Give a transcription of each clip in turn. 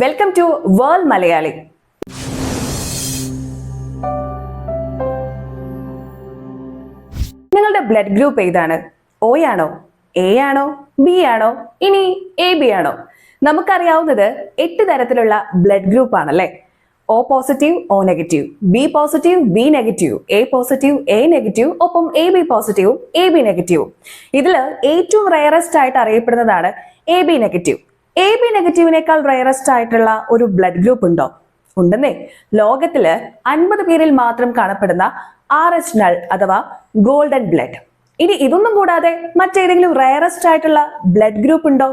Welcome to world Malayali നിങ്ങളുടെ blood group ഏതാണ്? O ആണോ? എ ആണോ? ബി ആണോ? ഇനി എ ബി ആണോ? നമുക്കറിയാവുന്നത് എട്ട് തരത്തിലുള്ള ബ്ലഡ് ഗ്രൂപ്പ് ആണല്ലേ? O positive O negative B positive B negative A positive A negative ഒപ്പം എ ബി പോസിറ്റീവും എ ബി നെഗറ്റീവും ഇതിൽ ഏറ്റവും റയറസ്റ്റ് ആയിട്ട് അറിയപ്പെടുന്നതാണ് A B negative A B നെഗറ്റീവിനേക്കാൾ rarest ആയിട്ടുള്ള ഒരു ബ്ലഡ് ഗ്രൂപ്പ് ഉണ്ടോ? ഉണ്ടെന്നേ. ലോകത്തിൽ അൻപത് പേരിൽ മാത്രം കാണപ്പെടുന്ന ആർ എച്ച് നൾ അഥവാ ഗോൾഡൻ ബ്ലഡ് ഇനി ഇതൊന്നും കൂടാതെ മറ്റേതെങ്കിലും റയറസ്റ്റ് ആയിട്ടുള്ള ബ്ലഡ് ഗ്രൂപ്പ് ഉണ്ടോ?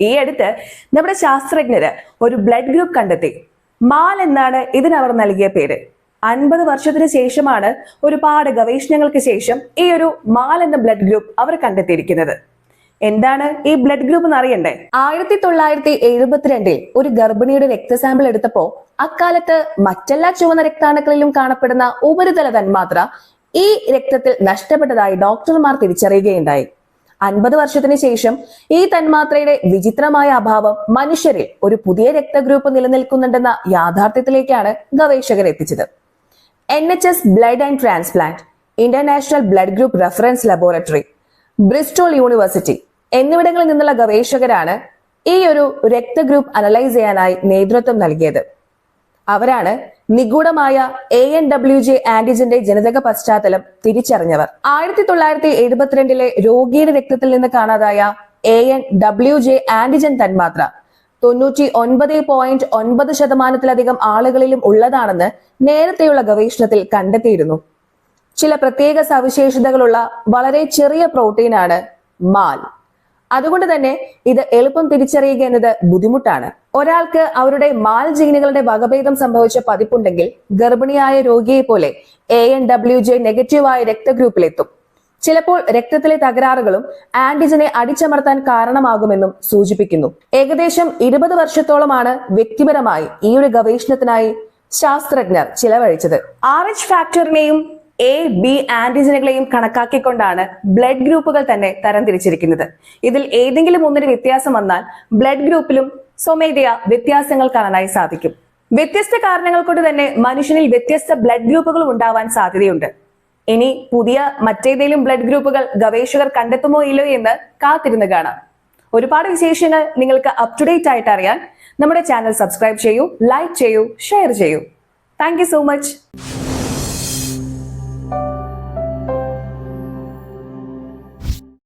ഈ അടുത്ത് നമ്മുടെ ശാസ്ത്രജ്ഞര് ഒരു ബ്ലഡ് ഗ്രൂപ്പ് കണ്ടെത്തി. മാൽ എന്നാണ് ഇതിനവർ നൽകിയ പേര്. അൻപത് വർഷത്തിന് ശേഷമാണ് ഒരുപാട് ഗവേഷണങ്ങൾക്ക് ശേഷം ഈ ഒരു മാൽ എന്ന ബ്ലഡ് ഗ്രൂപ്പ് അവർ കണ്ടെത്തിയിരിക്കുന്നത്. എന്താണ് ഈ ബ്ലഡ് ഗ്രൂപ്പ് എന്ന് അറിയണ്ടേ? ആയിരത്തി തൊള്ളായിരത്തി എഴുപത്തിരണ്ടിൽ ഒരു ഗർഭിണിയുടെ രക്തസാമ്പിൾ എടുത്തപ്പോ അക്കാലത്ത് മറ്റെല്ലാ ചുവന്ന രക്താണുക്കളിലും കാണപ്പെടുന്ന ഉപരിതല തന്മാത്ര ഈ രക്തത്തിൽ നഷ്ടപ്പെട്ടതായി ഡോക്ടർമാർ തിരിച്ചറിയുകയുണ്ടായി. അൻപത് വർഷത്തിന് ശേഷം ഈ തന്മാത്രയുടെ വിചിത്രമായ അഭാവം മനുഷ്യരിൽ ഒരു പുതിയ രക്തഗ്രൂപ്പ് നിലനിൽക്കുന്നുണ്ടെന്ന യാഥാർത്ഥ്യത്തിലേക്കാണ് ഗവേഷകർ എത്തിച്ചത്. N H S blood and transplant international blood group reference laboratory Bristol university എന്നിവിടങ്ങളിൽ നിന്നുള്ള ഗവേഷകരാണ് ഈ ഒരു രക്തഗ്രൂപ്പ് അനലൈസ് ചെയ്യാനായി നേതൃത്വം നൽകിയത്. അവരാണ് നിഗൂഢമായ എ എൻ ഡബ്ല്യു ജെ ആന്റിജന്റെ ജനിതക പശ്ചാത്തലം തിരിച്ചറിഞ്ഞവർ. ആയിരത്തി തൊള്ളായിരത്തി എഴുപത്തിരണ്ടിലെ രോഗിയുടെ രക്തത്തിൽ നിന്ന് കാണാതായ A N W J antigen തന്മാത്ര തൊണ്ണൂറ്റി ഒൻപത് പോയിന്റ് ഒൻപത് ശതമാനത്തിലധികം ആളുകളിലും ഉള്ളതാണെന്ന് നേരത്തെയുള്ള ഗവേഷണത്തിൽ കണ്ടെത്തിയിരുന്നു. ചില പ്രത്യേക സവിശേഷതകളുള്ള വളരെ ചെറിയ പ്രോട്ടീനാണ് മാൽ. അതുകൊണ്ട് തന്നെ ഇത് എളുപ്പം തിരിച്ചറിയുക എന്നത് ബുദ്ധിമുട്ടാണ്. ഒരാൾക്ക് അവരുടെ മാൽ ജീനുകളുടെ വകഭേദം സംഭവിച്ച പതിപ്പുണ്ടെങ്കിൽ ഗർഭിണിയായ രോഗിയെ പോലെ എ എൻ ഡബ്ല്യു ജെ നെഗറ്റീവായ രക്തഗ്രൂപ്പിലെത്തും. ചിലപ്പോൾ രക്തത്തിലെ തകരാറുകളും ആന്റിജനെ അടിച്ചമർത്താൻ കാരണമാകുമെന്നും സൂചിപ്പിക്കുന്നു. ഏകദേശം ഇരുപത് വർഷത്തോളമാണ് വ്യക്തിപരമായി ഈ ഒരു ഗവേഷണത്തിനായി ശാസ്ത്രജ്ഞർ ചിലവഴിച്ചത്. ആർ എച്ച് ഫാക്ടറിനെയും എ ബി ആന്റിജനുകളെയും കണക്കാക്കിക്കൊണ്ടാണ് ബ്ലഡ് ഗ്രൂപ്പുകൾ തന്നെ തരംതിരിച്ചിരിക്കുന്നത്. ഇതിൽ ഏതെങ്കിലും ഒന്നിന് വ്യത്യാസം വന്നാൽ ബ്ലഡ് ഗ്രൂപ്പിലും സ്വമേധയ വ്യത്യാസങ്ങൾ കാണാനായി സാധിക്കും. വ്യത്യസ്ത കാരണങ്ങൾ കൊണ്ട് തന്നെ മനുഷ്യനിൽ വ്യത്യസ്ത ബ്ലഡ് ഗ്രൂപ്പുകൾ ഉണ്ടാവാൻ സാധ്യതയുണ്ട്. ഇനി പുതിയ മറ്റേതെങ്കിലും ബ്ലഡ് ഗ്രൂപ്പുകൾ ഗവേഷകർ കണ്ടെത്തുമോ ഇല്ലോ എന്ന് കാത്തിരുന്ന് കാണാം. ഒരുപാട് വിശേഷങ്ങൾ നിങ്ങൾക്ക് അപ് ടു ഡേറ്റ് ആയിട്ട് അറിയാൻ നമ്മുടെ ചാനൽ സബ്സ്ക്രൈബ് ചെയ്യൂ ലൈക്ക് ചെയ്യൂ ഷെയർ ചെയ്യൂ. Thank so much